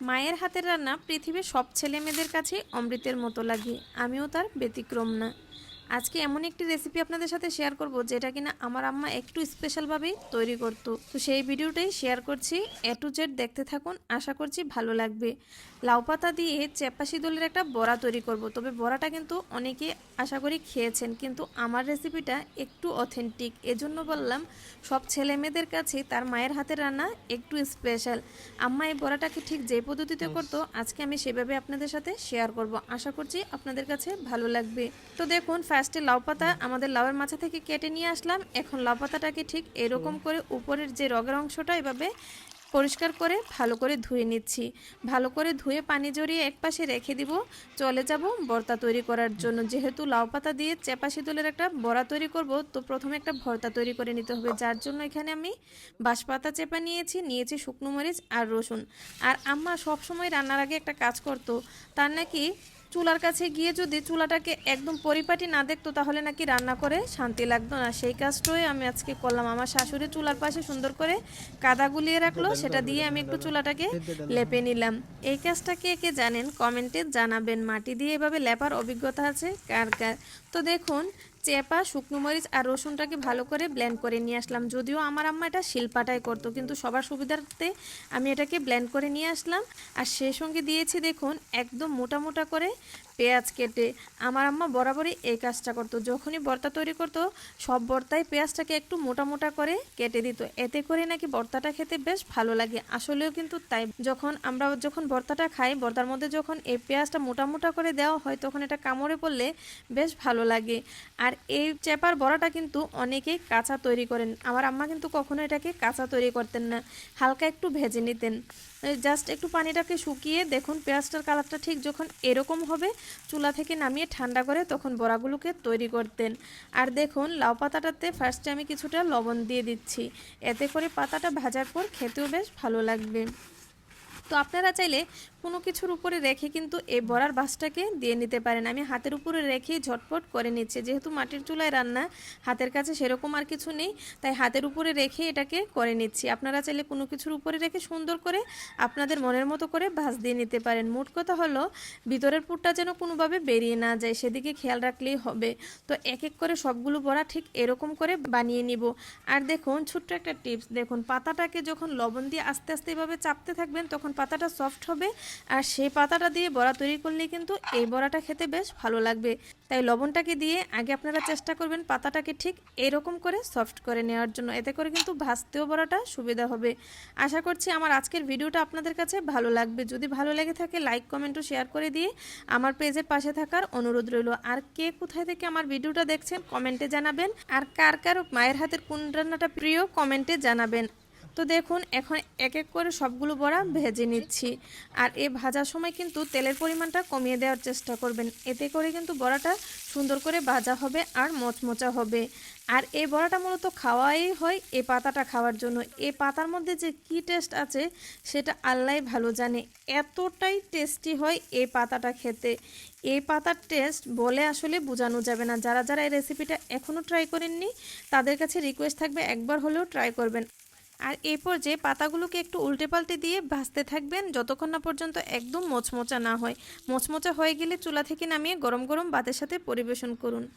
মায়ের হাতের রান্না পৃথিবীর সব ছেলে মেয়েদের কাছে অমৃতের মতো লাগে। আমিও তার ব্যতিক্রম না। আজকে এমন একটি রেসিপি আপনাদের সাথে শেয়ার করব, যেটা কিনা আমার আম্মা একটু স্পেশালভাবেই তৈরি করতো। তো সেই ভিডিওটাই শেয়ার করছি। এ টু জেড দেখতে থাকুন, আশা করছি ভালো লাগবে। লাউ পাতা দিয়ে চেপাশি দলের একটা বড়া তৈরি করব, তবে বড়াটা কিন্তু অনেকে আশা করি খেয়েছেন কিন্তু আমার রেসিপিটা একটু অথেন্টিক এজন্য বললাম সব ছেলে মেয়েদের কাছে তার মায়ের হাতের রান্না একটু স্পেশাল আম্মা এই বড়াটাকে ঠিক যে পদ্ধতিতে করতো আজকে আমি সেভাবে আপনাদের সাথে শেয়ার করব। আশা করছি আপনাদের কাছে ভালো লাগবে। তো দেখুন ফার্স্টে লাউ পাতা আমাদের লাউয়ের মাথা থেকে কেটে নিয়ে আসলাম। এখন লাউ পাতাটাকে ঠিক এরকম করে উপরের যে রগের অংশটা এভাবে পরিষ্কার করে ভালো করে ধুয়ে নিচ্ছি। ভালো করে ধুয়ে পানি জড়িয়ে একপাশে রেখে দিব। চলে যাব ভর্তা তৈরি করার জন্য। যেহেতু লাউ পাতা দিয়ে চেপা শীতলের একটা বড়া তৈরি করব, তো প্রথমে একটা ভর্তা তৈরি করে নিতে হবে। যার জন্য এখানে আমি বাঁশপাতা চেপা নিয়েছি নিয়েছি শুকনো মরিচ আর রসুন। আর আম্মা সবসময় রান্নার আগে একটা কাজ করতো। তার নাকি চুলার কাছে গিয়ে যদি চুলাটাকে একদম পরিপাটি না দেখতো তাহলে নাকি রান্না করে শান্তি লাগতো না। সেই কাজটাই আমি আজকে করলাম। আমার শাশুড়ি চুলার পাশে সুন্দর করে কাদা গুলিয়ে রাখল। সেটা দিয়ে আমি একটু চুলাটাকে লেপে নিলাম। এই কাজটা কে কে জানেন? কমেন্টে জানাবেন। মাটি দিয়ে এভাবে লেপার অভিজ্ঞতা আছে কার কার? তো দেখুন চেপা, শুকনো মরিচ আর রসুনটাকে ভালো করে ব্লেন্ড করে নিয়ে আসলাম। যদিও আমার আম্মা এটা শিল্পাটাই করতো, কিন্তু সবার সুবিধার্থে আমি এটাকে ব্লেন্ড করে নিয়ে আসলাম। আর সেই সঙ্গে দিয়েছি দেখুন, একদম মোটা মোটা করে পেঁয়াজ কেটে আমার আম্মা বরাবরই এই কাজটা করতো। যখনই ভর্তা তৈরি করতো, সব ভর্তায় পেঁয়াজটাকে একটু মোটা মোটা করে কেটে দিত। এতে করে নাকি ভর্তাটা খেতে বেশ ভালো লাগে। আসলেও কিন্তু তাই। যখন আমরা যখন ভর্তাটা খাই ভর্তার মধ্যে যখন এই পেঁয়াজটা মোটা মোটা করে দেওয়া হয়, তখন এটা কামড়ে পড়লে বেশ ভালো লাগে। আর এই চেপার বড়াটা কিন্তু অনেকেই কাঁচা তৈরি করেন। আমার আম্মা কিন্তু কখনো এটাকে কাঁচা তৈরি করতেন না। হালকা একটু ভেজে নিতেন। জাস্ট একটু পানিটাকে শুকিয়ে দেখুন, পেঁয়াজটার কালারটা ঠিক যখন এরকম হবে, চুলা থেকে নামিয়ে ঠান্ডা করে তখন বড়াগুলোকে তৈরি করতেন। আর দেখুন, লাউ পাতাটাতে ফার্স্টে আমি কিছুটা লবণ দিয়ে দিচ্ছি। এতে করে পাতাটা ভাজার পর খেতেও বেশ ভালো লাগবে। তো আপনারা চাইলে কোনো কিছুর উপরে রেখে কিন্তু এই বড়ার বাসটাকে দিয়ে নিতে পারেন। আমি হাতের উপরে রেখেই ঝটপট করে নিচ্ছি। যেহেতু মাটির চুলায় রান্না, হাতের কাছে সেরকম আর কিছু নেই, তাই হাতের উপরে রেখে এটাকে করে নিচ্ছি। আপনারা চাইলে কোনো কিছুর উপরে রেখে সুন্দর করে আপনাদের মনের মতো করে ভাজ দিয়ে নিতে পারেন। মোট কথা হলো, ভিতরের পুরটা যেন কোনোভাবে বেরিয়ে না যায়, সেদিকে খেয়াল রাখলেই হবে। তো এক এক করে সবগুলো বড়া ঠিক এরকম করে বানিয়ে নিব। আর দেখুন, ছোট্ট একটা টিপস। দেখুন, পাতাটাকে যখন লবণ দিয়ে আস্তে আস্তে এভাবে চাপতে থাকবেন, তখন পাতাটা সফট হবে আর সেই পাতাটা দিয়ে বড়া তৈরি করলে কিন্তু এই বড়াটা খেতে বেশ ভালো লাগবে। তাই লবণটাকে দিয়ে আগে আপনারা চেষ্টা করবেন পাতাটাকে ঠিক এরকম করে সফট করে নেওয়ার জন্য। এতে করে কিন্তু ভাজতেও বড়াটা সুবিধা হবে। আশা করছি আমার আজকের ভিডিওটা আপনাদের কাছে ভালো লাগবে। যদি ভালো লেগে থাকে লাইক কমেন্ট ও শেয়ার করে দিয়ে আমার পেজের পাশে থাকার অনুরোধ রইল। আর কে কোথায় থেকে আমার ভিডিওটা দেখছেন কমেন্টে জানাবেন। আর কার কার মায়ের হাতের কোন রান্নাটা প্রিয় কমেন্টে জানাবেন। তো দেখুন, এখন এক এক করে সবগুলো বড়া ভেজে নিচ্ছি। আর এই ভাজার সময় কিন্তু তেলের পরিমাণটা কমিয়ে দেওয়ার চেষ্টা করবেন। এতে করে কিন্তু বড়াটা সুন্দর করে ভাজা হবে আর মচমচা হবে। আর এই বড়াটা মূলত খাওয়াই হয় এই পাতাটা খাওয়ার জন্য। এই পাতার মধ্যে যে কি টেস্ট আছে সেটা আল্লাহ ভালো জানে। এতটাই টেস্টি হয় এই পাতাটা খেতে। এই পাতার টেস্ট বলে আসলে বোঝানো যাবে না। যারা যারা এই রেসিপিটা এখনও ট্রাই করেননি, তাদের কাছে রিকোয়েস্ট থাকবে একবার হলেও ট্রাই করবেন। আর এরপর যে পাতাগুলোকে একটু উল্টে পাল্টে দিয়ে ভাজতে থাকবেন, যতক্ষণ না পর্যন্ত একদম মচমচা না হয়। মচমচা হয়ে গেলে চুলা থেকে নামিয়ে গরম গরম ভাতের সাথে পরিবেশন করুন।